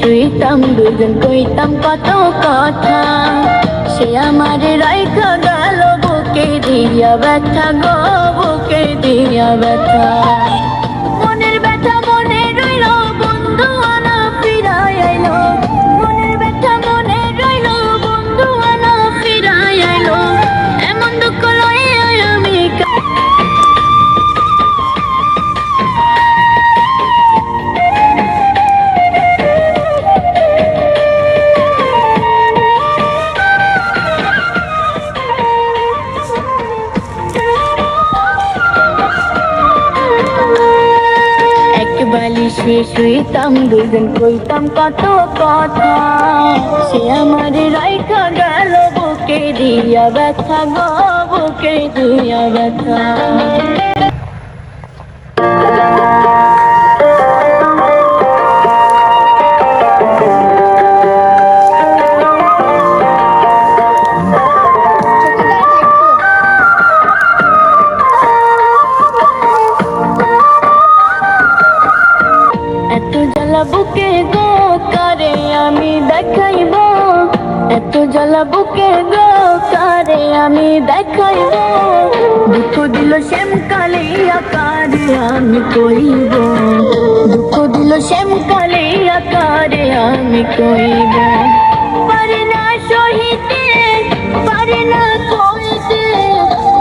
শুইতাম দুজন কইতাম কত কথা। সে আমার রাইখা গেল বুকে দিয়া ব্যথা গো, বুকে দিয়া ব্যথা। বালিশে শুইতাম দুজন কইতাম কত কথা। সে আমার রাইখা গেল বুকে দিয়া ব্যথা গো, বুকে দিয়া ব্যথা। জ্বালা বুকে গো কারে আমি দেখাইব? এত জ্বালা বুকে গো কারে আমি দেখাইব? দুঃখ দিল শ্যাম কালে আকারে আমি কইব। দুঃখ দিল শ্যাম কালে আকারে আমি কইব। পারে না সহিতে, পারে না কইতে,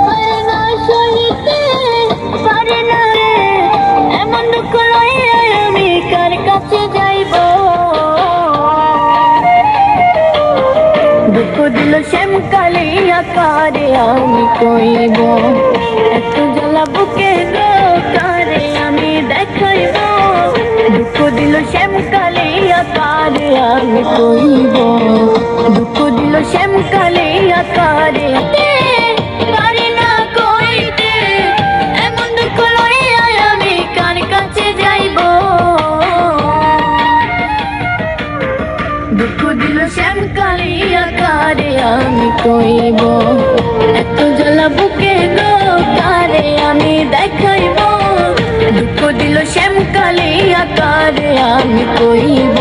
পারে না সহিতে, পারে না এমন দুঃখ লইয়া কাছে যাইব। দুঃখ দিল শ্যাম কালে আকারে আমি কইব। এত জ্বালা বুকে কারে আমি দেখাইব। দুঃখ দিল শ্যাম কালে আকারে আমি কইব। দুঃখ দিল শ্যাম কালে আকারে আমি কইব। এত জ্বালা বুকে গো কারে আমি দেখাইব। দুঃখ দিল শ্যাম কালিয়া কারে আমি কইব।